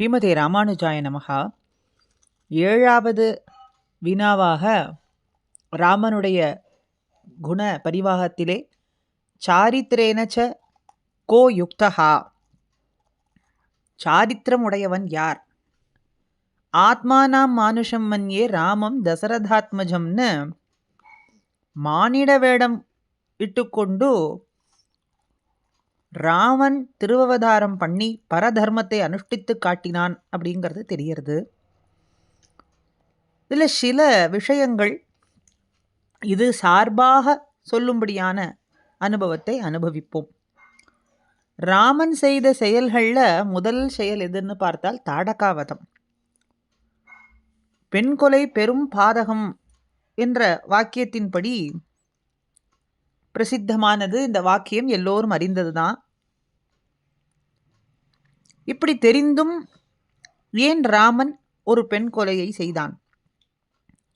ஸ்ரீமதி ராமானுஜாய நமகா. ஏழாவது வினாவாக ராமனுடைய குண பரிவாகத்திலே சாரித்திரேனச்ச கோ யுக்தகா சாரித்திரம் உடையவன் யார்? ஆத்மானாம் மானுஷம் மன்யே ராமம் தசரதாத்மஜம்னு மானிட வேடம் இட்டுக்கொண்டு ராமன் திருவவதாரம் பண்ணி பரதர்மத்தை அனுஷ்டித்து காட்டினான் அப்படிங்கிறது தெரியறது இதில் சில விஷயங்கள் இது சார்பாக சொல்லும்படியான அனுபவத்தை அனுபவிப்போம். ராமன் செய்த செயல்களில் முதல் செயல் எதுன்னு பார்த்தால் தாடகாவதம். பெண் கொலை பெரும் பாதகம் என்ற வாக்கியத்தின்படி பிரசித்தமானது இந்த வாக்கியம் எல்லோரும் அறிந்தது தான் இப்படி தெரிந்தும் ஏன் ராமன் ஒரு பெண் கொலையை செய்தான்?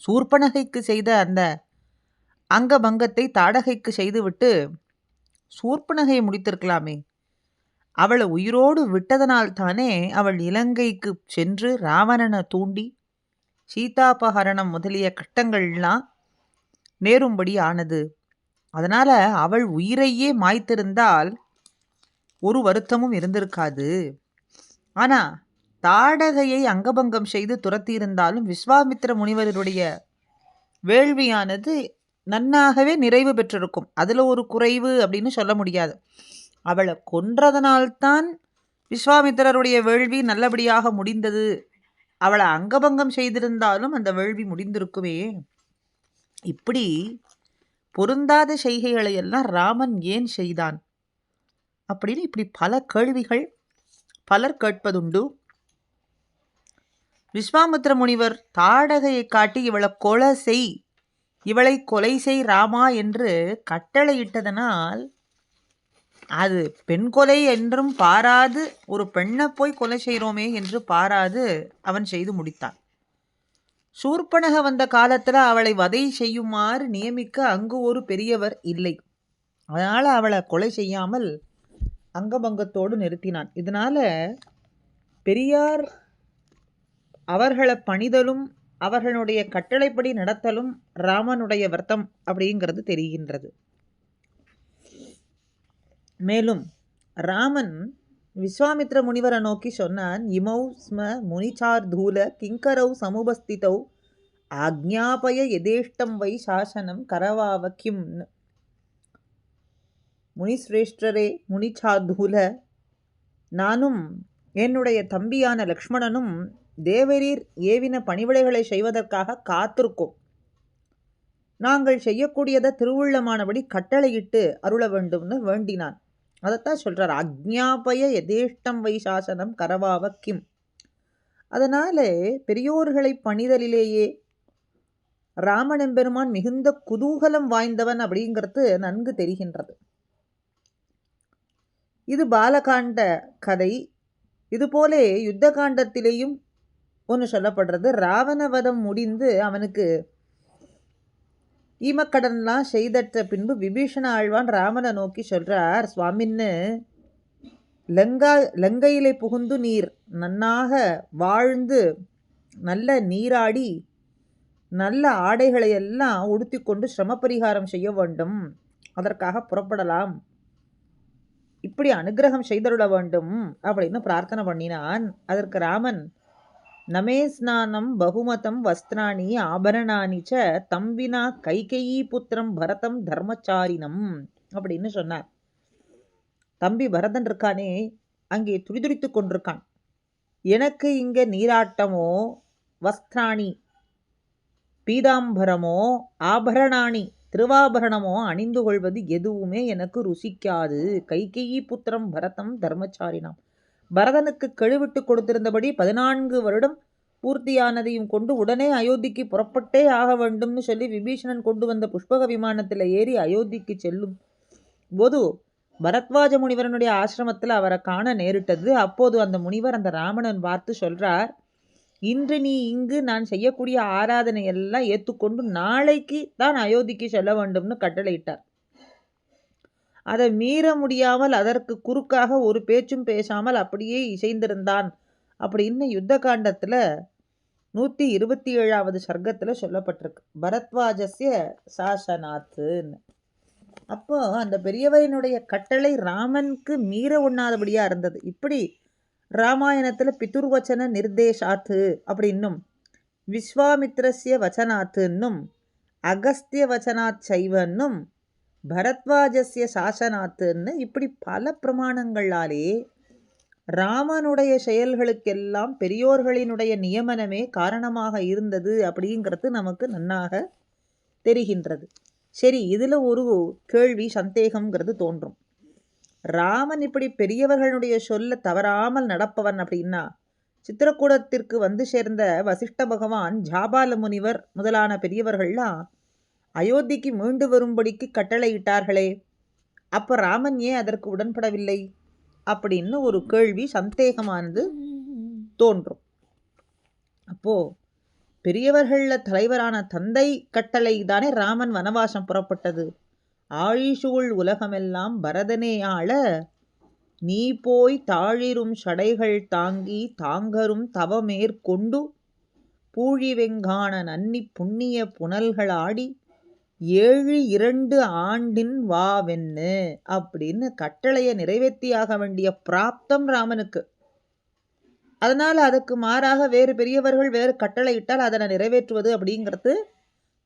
சூர்பனகைக்கு செய்த அந்த அங்கபங்கத்தை தாடகைக்கு செய்துவிட்டு சூர்பனகை முடித்திருக்கலாமே. அவளை உயிரோடு விட்டதனால் தானே அவள் இலங்கைக்கு சென்று ராவணனை தூண்டி சீதாபகரணம் முதலிய கட்டங்கள்லாம் நேரும்படி ஆனது. அதனால் அவள் உயிரையே மாய்த்திருந்தால் ஒரு வருத்தமும் இருந்திருக்காது. ஆனால் தாடகையை அங்கபங்கம் செய்து துரத்தியிருந்தாலும் விஸ்வாமித்திர முனிவருடைய வேள்வியானது நன்னாகவே நிறைவு பெற்றிருக்கும். அதில் ஒரு குறைவு அப்படின்னு சொல்ல முடியாது. அவளை கொன்றதனால்தான் விஸ்வாமித்திரருடைய வேள்வி நல்லபடியாக முடிந்தது. அவளை அங்கபங்கம் செய்திருந்தாலும் அந்த வேள்வி முடிந்திருக்குமே. இப்படி பொருந்தாத செய்கைகளை எல்லாம் ராமன் ஏன் செய்தான்? அப்படின்னு இப்படி பல கேள்விகள் பலர் கேட்பதுண்டு. விஸ்வாமுத்திர முனிவர் தாடகையை காட்டி இவளை கொலை செய் இவளை கொலை செய் ராமா என்று கட்டளையிட்டதனால் அது பெண் கொலை என்றும் பாராது ஒரு பெண்ணை போய் கொலை செய்கிறோமே என்று பாராது அவன் செய்து முடித்தான். சூர்பனக வந்த காலத்தில் அவளை வதை செய்யுமாறு நியமிக்க அங்கு ஒரு பெரியவர் இல்லை. அதனால் அவளை கொலை செய்யாமல் அங்கபங்கத்தோடு நிறுத்தினான். இதனால் பெரியார் அவர்களை பணிதலும் அவர்களுடைய கட்டளைப்படி நடத்தலும் ராமனுடைய வர்த்தம் அப்படிங்கிறது தெரிகின்றது. மேலும் ராமன் விஸ்வாமித்ர முனிவரை நோக்கி சொன்னான் இமௌ ஸ்ம முனிச்சார் தூல கிங்கரௌ சமுபஸ்திதௌ ஆக்ஞாபய எதேஷ்டம் வை சாசனம் கரவாவ கிம் முனிஸ்ரேஷ்டரே முனிச்சார்தூல நானும் என்னுடைய தம்பியான லக்ஷ்மணனும் தேவரீர் ஏவின பணிவிடைகளை செய்வதற்காக காத்திருக்கோம். நாங்கள் செய்யக்கூடியதை திருவுள்ளமானபடி கட்டளையிட்டு அருள வேண்டும்னு வேண்டினான். அதைத்தான் சொல்கிறார் அக்ஞாபய எதேஷ்டம் வை சாசனம் கரவாவ கிம். அதனால் பெரியோர்களை பணிதலிலேயே ராமனெம்பெருமான் மிகுந்த குதூகலம் வாய்ந்தவன் அப்படிங்கிறது நன்கு தெரிகின்றது. இது பாலகாண்ட கதை. இதுபோலே யுத்த காண்டத்திலேயும் ஒன்று சொல்லப்படுறது ராவணவதம் முடிந்து அவனுக்கு ஈமக்கடன்லாம் செய்தற்ற பின்பு விபீஷண ஆழ்வான் ராமனை நோக்கி சொல்கிறார் சுவாமின்னு லங்கா லங்கையிலே புகுந்து நீர் நன்னாக வாழ்ந்து நல்ல நீராடி நல்ல ஆடைகளை எல்லாம் உடுத்தி கொண்டு சிரம பரிகாரம் செய்ய வேண்டும். அதற்காக புறப்படலாம். இப்படி அனுகிரகம் செய்தருள வேண்டும் அப்படின்னு பிரார்த்தனை பண்ணினான். அதற்கு ராமன் நமே ஸ்நானம் பகுமதம் வஸ்திராணி ஆபரணானி ச தம்பினா கைகையி புத்திரம் பரதம் தர்மச்சாரினம் அப்படின்னு சொன்னார். தம்பி பரதன் இருக்கானே அங்கே துடிதுடித்து கொண்டிருக்கான். எனக்கு இங்கே நீராட்டமோ வஸ்திராணி பீதாம்பரமோ ஆபரணாணி திருவாபரணமோ அணிந்து கொள்வது எதுவுமே எனக்கு ருசிக்காது. கைகையி புத்திரம் பரதம் தர்மச்சாரினம். பரதனுக்கு கழுவிட்டு கொடுத்திருந்தபடி பதினான்கு வருடம் பூர்த்தியானதையும் கொண்டு உடனே அயோத்திக்கு புறப்பட்டே ஆக வேண்டும்னு சொல்லி விபீஷணன் கொண்டு வந்த புஷ்பக விமானத்தில் ஏறி அயோத்திக்கு செல்லும் போது பரத்வாஜ முனிவரனுடைய ஆசிரமத்தில் அவரை காண நேரிட்டது. அப்போது அந்த முனிவர் அந்த ராமணன் பார்த்து சொல்கிறார் இன்று நீ இங்கு நான் செய்யக்கூடிய ஆராதனை எல்லாம் ஏற்றுக்கொண்டு நாளைக்கு தான் அயோத்திக்கு செல்ல வேண்டும்னு கட்டளையிட்டார். அதை மீற முடியாமல் அதற்கு குறுக்காக ஒரு பேச்சும் பேசாமல் அப்படியே இசைந்திருந்தான். அப்படின்னு யுத்த காண்டத்தில் நூற்றி இருபத்தி ஏழாவது சர்க்கத்தில் சொல்லப்பட்டிருக்கு. பரத்வாஜஸ்ய சாசனாத்துன்னு. அப்போ அந்த பெரியவரினுடைய கட்டளை ராமனுக்கு மீற உண்ணாதபடியாக இருந்தது. இப்படி ராமாயணத்தில் பிதுர்வச்சன நிர்தேஷாத்து அப்படின்னும் விஸ்வாமித்ரஸ்ய வச்சனாத்துன்னும் அகஸ்திய வச்சனாத் சைவன்னும் பரத்வாஜஸ்ய சாசனாத்துன்னு இப்படி பல பிரமாணங்களாலே ராமனுடைய செயல்களுக்கெல்லாம் பெரியோர்களினுடைய நியமனமே காரணமாக இருந்தது அப்படிங்கிறது நமக்கு நன்னாக தெரிகின்றது. சரி இதில் ஒரு கேள்வி சந்தேகங்கிறது தோன்றும். ராமன் இப்படி பெரியவர்களுடைய சொல்ல தவறாமல் நடப்பவன் அப்படின்னா சித்திரக்கூடத்திற்கு வந்து சேர்ந்த வசிஷ்ட பகவான் ஜாபால முனிவர் முதலான பெரியவர்கள்லாம் அயோத்திக்கு மீண்டு வரும்படிக்கு கட்டளையிட்டார்களே. அப்போ ராமன் ஏன் அதற்கு உடன்படவில்லை? அப்படின்னு ஒரு கேள்வி சந்தேகமானது தோன்றும். அப்போ பெரியவர்களில் தலைவரான தந்தை கட்டளை தானே ராமன் வனவாசம் புறப்பட்டது. ஆழிசூழ் உலகமெல்லாம் பரதனே ஆள நீ போய் தாழிரும் சடைகள் தாங்கி தாங்கரும் தவமேற்கொண்டு பூழி வெங்கான நன்னி புண்ணிய புனல்களாடி ஏழு இரண்டு ஆண்டின் வாவென்னு அப்படின்னு கட்டளையை நிறைவேற்றியாக வேண்டிய பிராப்தம் ராமனுக்கு. அதனால் அதுக்கு மாறாக வேறு பெரியவர்கள் வேறு கட்டளை இட்டால் அதனை நிறைவேற்றுவது அப்படிங்கிறது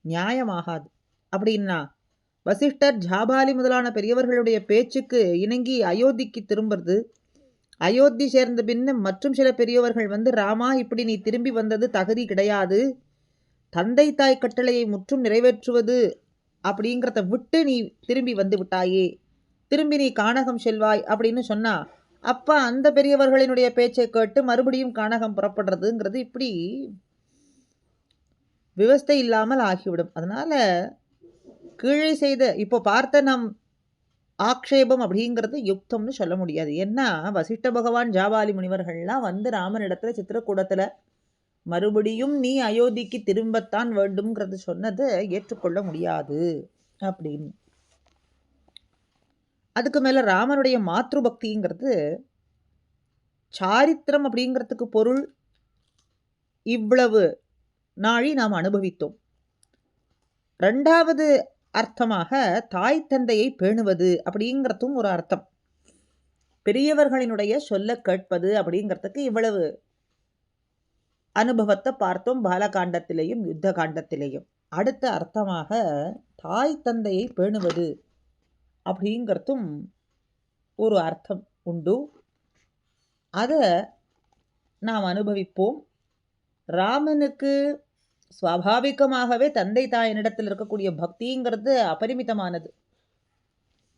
நியாயமாகாது. அப்படின்னா வசிஷ்டர் ஜாபாலி முதலான பெரியவர்களுடைய பேச்சுக்கு இணங்கி அயோத்திக்கு திரும்புறது அயோத்தி சேர்ந்த பின்ன மற்றும் சில பெரியவர்கள் வந்து ராமா இப்படி நீ திரும்பி வந்தது தகுதி கிடையாது. தந்தை தாய் கட்டளையை முற்றும் நிறைவேற்றுவது அப்படிங்கிறத விட்டு நீ திரும்பி வந்து விட்டாயே. திரும்பி நீ கானகம் செல்வாய் அப்படின்னு சொன்னா அப்பா அந்த பெரியவர்களினுடைய பேச்சை கேட்டு மறுபடியும் கானகம் புறப்படுறதுங்கிறது இப்படி விவஸ்தை இல்லாமல் ஆகிவிடும். அதனால் கீழே செய்த இப்போ பார்த்த நம் ஆக்ஷேபம் அப்படிங்கிறது யுக்தம்னு சொல்ல முடியாது. ஏன்னா வசிஷ்ட பகவான் ஜாபாலி முனிவர்கள்லாம் வந்து ராமனிடத்தில் சித்திரக்கூடத்தில் மறுபடியும் நீ அயோத்திக்கு திரும்பத்தான் வேண்டும்ங்கிறது சொன்னதை ஏற்றுக்கொள்ள முடியாது அப்படின்னு. அதுக்கு மேலே ராமனுடைய மாத்ரு பக்திங்கிறது சாரித்திரம் அப்படிங்கிறதுக்கு பொருள். இவ்வளவு நாழி நாம் அனுபவித்தோம். ரெண்டாவது அர்த்தமாக தாய் தந்தையை பேணுவது அப்படிங்கிறதும் ஒரு அர்த்தம். பெரியவர்களினுடைய சொல்ல கேட்பது அப்படிங்கிறதுக்கு இவ்வளவு அனுபவத்தை பார்த்தோம் பாலகாண்டத்திலேயும் யுத்த காண்டத்திலேயும் அடுத்த அர்த்தமாக தாய் தந்தையை பேணுவது அப்படிங்கிறதும் ஒரு அர்த்தம் உண்டு. அதை நாம் அனுபவிப்போம். ராமனுக்கு சுவாபாவிகமாகவே தந்தை தாயினிடத்தில் இருக்கக்கூடிய பக்திங்கிறது அபரிமிதமானது.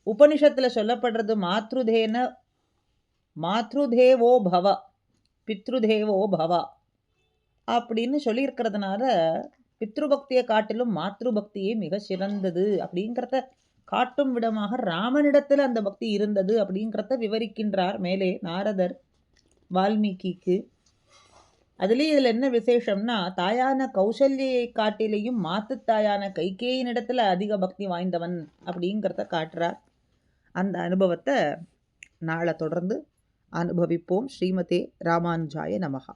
உபனிஷத்தில் சொல்லப்படுறது மாத்ருதேன மாத்ருதேவோ பவ பித்ருதேவோ பவா. அப்படின்னு சொல்லியிருக்கிறதுனால பித்ருபக்தியை காட்டிலும் மாத்ருபக்தியே மிக சிறந்தது அப்படிங்கிறத காட்டும் விடமாக ராமனிடத்தில் அந்த பக்தி இருந்தது அப்படிங்கிறத விவரிக்கின்றார் மேலே நாரதர் வால்மீகிக்கு. அதுலேயும் இதில் என்ன விசேஷம்னா தாயான கௌசல்யை காட்டிலேயும் மாத்து தாயான கைகேயினிடத்தில் அதிக பக்தி வாய்ந்தவன் அப்படிங்கிறத காட்டுறார். அந்த அனுபவத்தை நாளை தொடர்ந்து அனுபவிப்போம். ஸ்ரீமதே ராமானுஜாய நமகா